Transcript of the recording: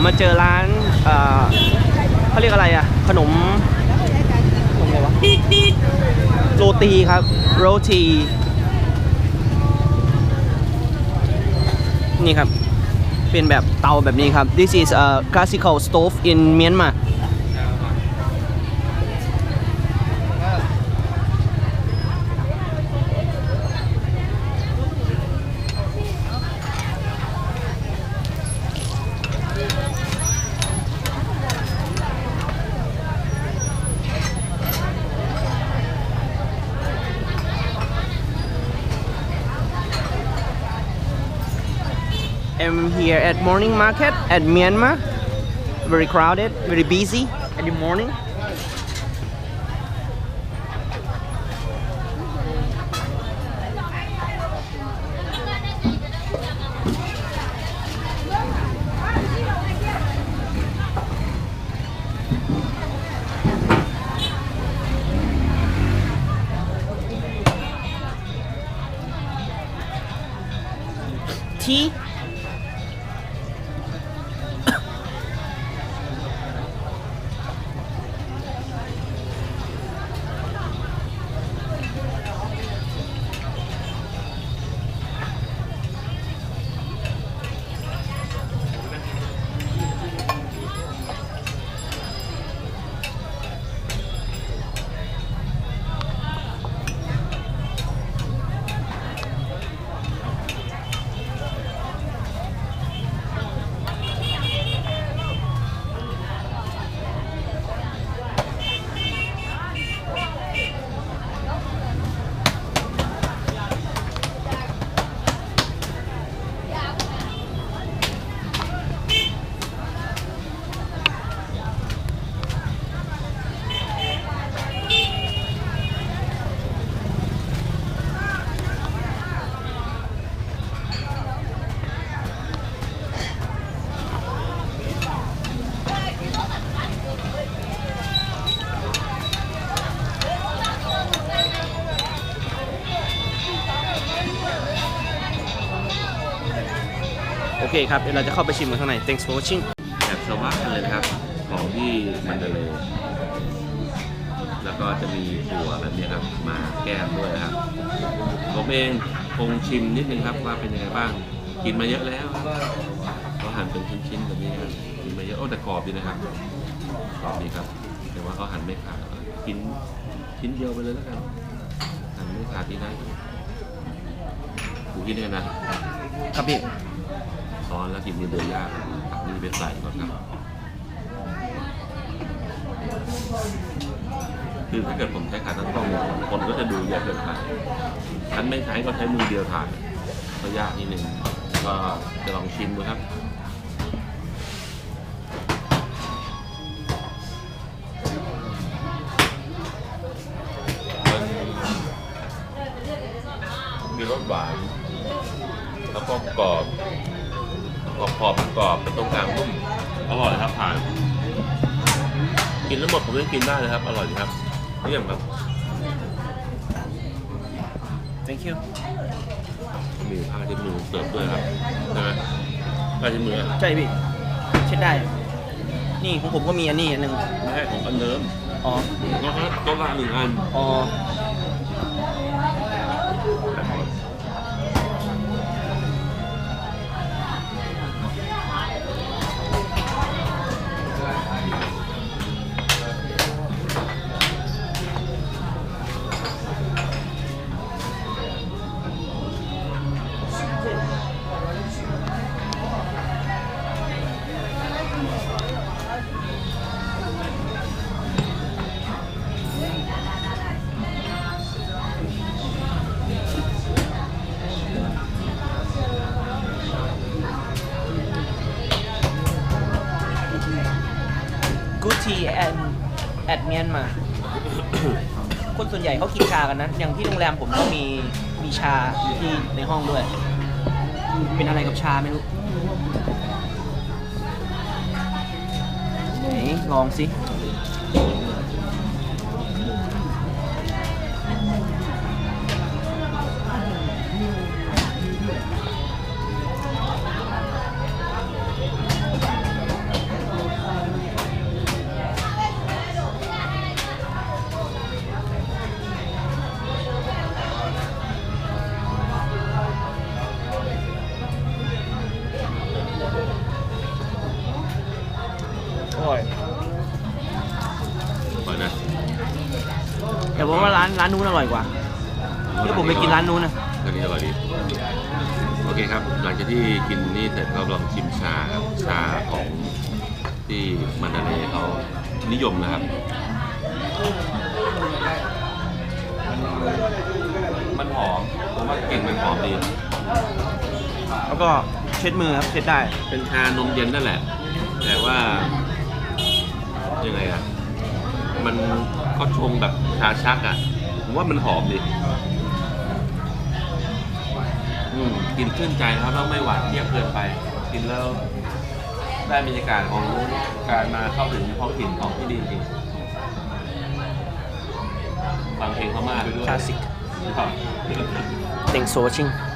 ผมมาเจอร้านเขาเรียกอะไรอะขนมขนมอะไรวะโรตีครับโรตีนี่ครับ เป็นแบบเตาแบบนี้ครับ this is a classical stove in Myanmar 'm here at morning market at Myanmar. Very crowded, very busy at the morning. Tea เคครับเดี๋ยวเราจะเข้าไปชิมกันข้างใน thanks for watching แอบสวัสดเลยนะครับ ของที่มันเดเลย์แล้วก็จะมีถั่วแบบนี้ครับ มาแก้มด้วยนะครับ ผมเองคงชิมนิดนึงครับว่าเป็นยังไงบ้าง กินมาเยอะแล้วเขาหั่นเป็นชิ้นๆแบบนี้ครับกินมาเยอะโอ้แต่กรอบดีนะครับกรอบดีครับ แต่ว่าเขาหั่นไม่ขาดกินชิ้นเดียวไปเลยแล้วกันหั่นไม่ขาดที่นั่นกูกินได้นะครับพี่ ซ้อนแล้วกินมือเดือยย่างตักนี่ไปใส่ก่อนครับคือถ้าเกิดผมใช้ขาตั้งกล้องเนี่ยคนก็จะดูเยอะเกินไปฉันไม่ใช้ก็ใช้มือเดียวถ่ายก็ยากนิดนึงก็จะลองชิมดูครับมีรสหวาน แล้วก็กรอบ กรอบขอบกรอบเป็นตรงกลางนุ่มอร่อยครับผ่าน กินทั้งหมดผมยังกินได้เลยครับ อร่อยดีครับเยี่ยมครับ thank you มีผ้าเช็ดมือเสิร์ฟด้วยครับใช่ไหมผ้าเช็ดมือใช่พี่เช็ดได้ นี่ของผมก็มีอันนี้อันหนึ่งไม่ใช่ของอันเดิมอ๋อนะครับโต๊ะละหนึ่งอันอ๋อ and at Myanmar คนส่วนใหญ่เขากินชากันนะ อย่างที่โรงแรมผมก็มีมีชาอยู่ที่ในห้องด้วย เป็นอะไรกับชาไม่รู้ไหนลองสิานร้านนู้นอร่อยกว่าที่ผมไปกินร้านนู้นนะอันนี้อร่อยดีโอเคครับ หลังจากที่กินนี่เสร็จก็ลองชิมชาครับชาของที่มันดาเลย์เขานิยมนะครับ มันหอมผมว่ากลิ่นมันหอมดีแล้วก็เช็ดมือครับเช็ดได้ เป็นชานมเย็นนั่นแหละ แต่ว่ายังไงอะ มันก็ชงแบบชาชักอะ ผมว่ามันหอมดีอืมกินชื่นใจนะครับแล้วไม่หวานเยี่ยมเกินไป กินแล้วได้บรรยากาศของการมาเข้าถึงท้องถิ่นของที่ดีจริงฟังเพลงเขามากไปด้วยคลาสสิกครับ Thanks for watching